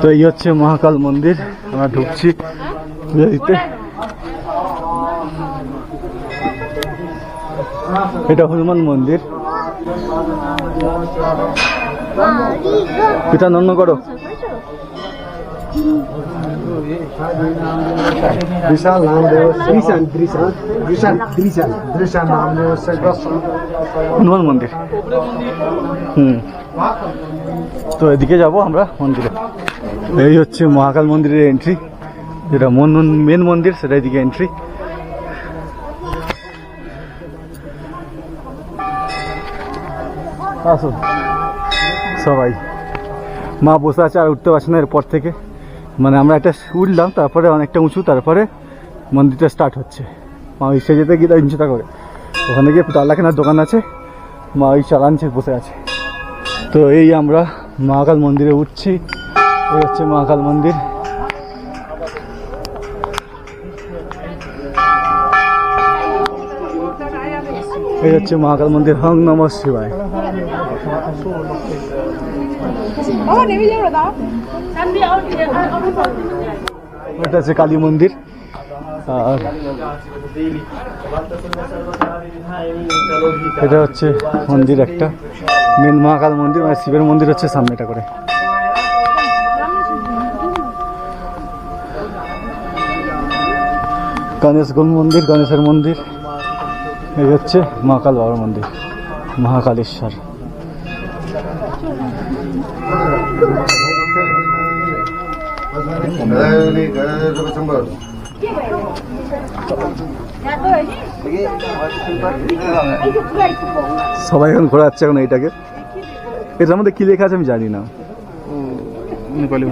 তো এই হচ্ছে মহাকাল মন্দির আমরা ঢুকছি। নদীতে এটা হনুমান মন্দির। পিতা নন্য করো। বিশাল নাম দৃশান দৃশান দৃশান দৃশান দৃশান নাম হনুমান মন্দির। হুম। তো এদিকে যাব আমরা মন্দিরে। এই হচ্ছে মহাকাল মন্দিরের এন্ট্রি যেটা মন মেন মন্দির সেটা এদিকে এন্ট্রি আসুন। সবাই। মা বসে আছে আর উঠতে পারছে না এরপর থেকে। মানে আমরা একটা উঠলাম, তারপরে অনেকটা উঁচু, তারপরে মন্দিরটা স্টার্ট হচ্ছে। মা ওই সেজেতে গিয়ে ইঞ্চিতা করে। ওখানে গিয়ে তালা কেনার দোকান আছে, মা ওই চালানছে, বসে আছে। তো এই আমরা মহাকাল মন্দিরে উঠছি। এই হচ্ছে মহাকাল মন্দির। এই হচ্ছে মহাকাল মন্দির হং নম শিবায়। এটা হচ্ছে কালী মন্দির। আর এটা হচ্ছে মন্দির একটা। মেন মহাকাল মন্দির মানে শিবের মন্দির হচ্ছে সামনেটা করে। গণেশ গোল মন্দির গণেশের মন্দির। এই হচ্ছে মহাকাল বাবার মন্দির, মহাকালেশ্বর। সবাই এখন ঘোরাচ্ছে এখন এইটাকে। এটার মধ্যে কি লেখা আছে আমি জানি না। নেপালি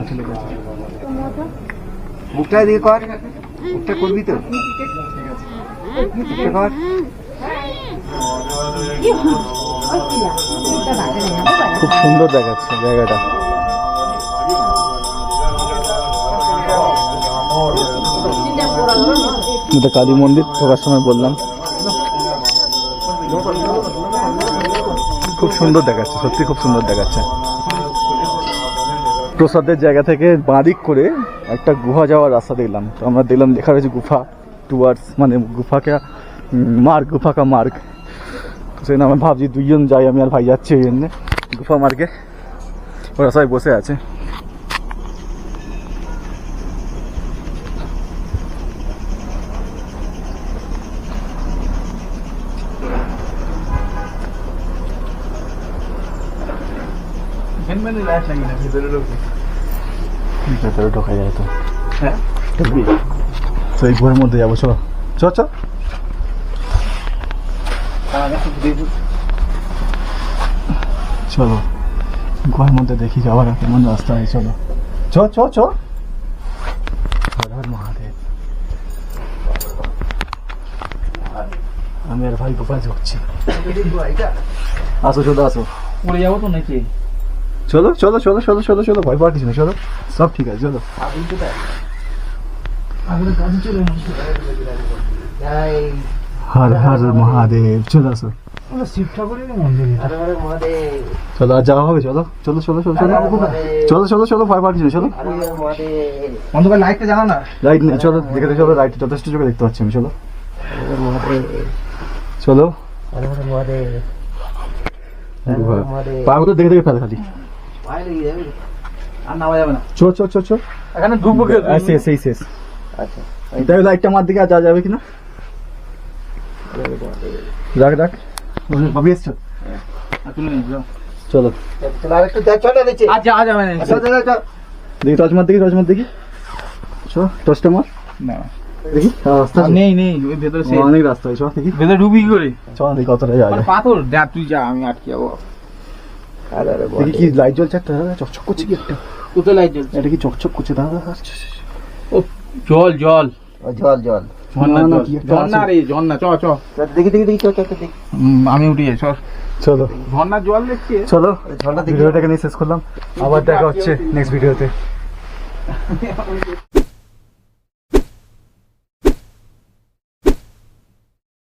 মুখটা দিয়ে কর মুখটা করবি তো? কর। খুব সুন্দর দেখাচ্ছে জায়গাটা। এটা কালী মন্দির ঢোকার সময় বললাম। খুব সুন্দর দেখাচ্ছে, সত্যি খুব সুন্দর দেখাচ্ছে। প্রসাদের জায়গা থেকে বাঁদিক করে একটা গুহা যাওয়ার রাস্তা দেখলাম। তো আমরা দেখলাম লেখা রয়েছে গুফা টুয়ার্ডস মানে গুফাকে মার্গ গুফা কা মার্গ। সেই আমি ভাবছি দুইজন যাই আমি আর ভাই যাচ্ছি ওই জন্যে। গুফা মার্গে ওরা সবাই বসে আছে। ভেতরে ঢোকা। যায় তো। হ্যাঁ? এই গুহার মধ্যে যাব চলো। চ চ চলো গুহার মধ্যে দেখি যাওয়ার কেমন রাস্তা হয় চলো। চ চ চ। মহাদেব। আমি আর ভাই গোপাল ঢুকছি। আসো চলো আসো। পড়ে যাব তো নাকি? চলো চলো চলো চলো চলো চলো ভয় পাওয়ার কিছু নেই চলো। সব ঠিক আছে চলো। হর হর মহাদেব চলো আসো। চলো আর যাওয়া হবে চলো চলো চলো চলো চলো। চলো চলো চলো ভয় চলো। অন্ধকার লাইটটা জানা না? রাইট নেই চলো দেখে দেখে চলো রাইট যথেষ্ট চোখে দেখতে পাচ্ছি আমি চলো। চলো। পাগুলো দেখে দেখে ফেলে খালি। আর নামা যাবে না। চো চো চো চো। এখানে শেষ শেষ তাই লাইটটা মার দিকে আর যাওয়া যাবে কিনা? রাখ রাখ ভাবি এসছো চলো। আচ্ছা আজ যাবে না দেখি টর্চ দেখি টর্চ দেখি চ টর্চটা মার। না। দেখি হ্যাঁ, রাস্তা নেই নেই ওই ভেতরে অনেক রাস্তা আছে দেখি। ভেতরে কি করে? চ দেখি কতটা যায় পাথর যা তুই যা আমি আটকে যাব। দেখি কি লাইট জ্বলছে একটা চকচক করছে কি একটা? কোথায় লাইট জ্বলছে? এটা কি চকচক করছে দাদা? আচ্ছা, জল জল। জল জল। আমি উঠি চল চলো। ঝর্ণার জল দেখছি? চলো ঝর্ণা ভিডিওটাকে নিয়ে শেষ করলাম। আবার দেখা হচ্ছে নেক্সট ভিডিওতে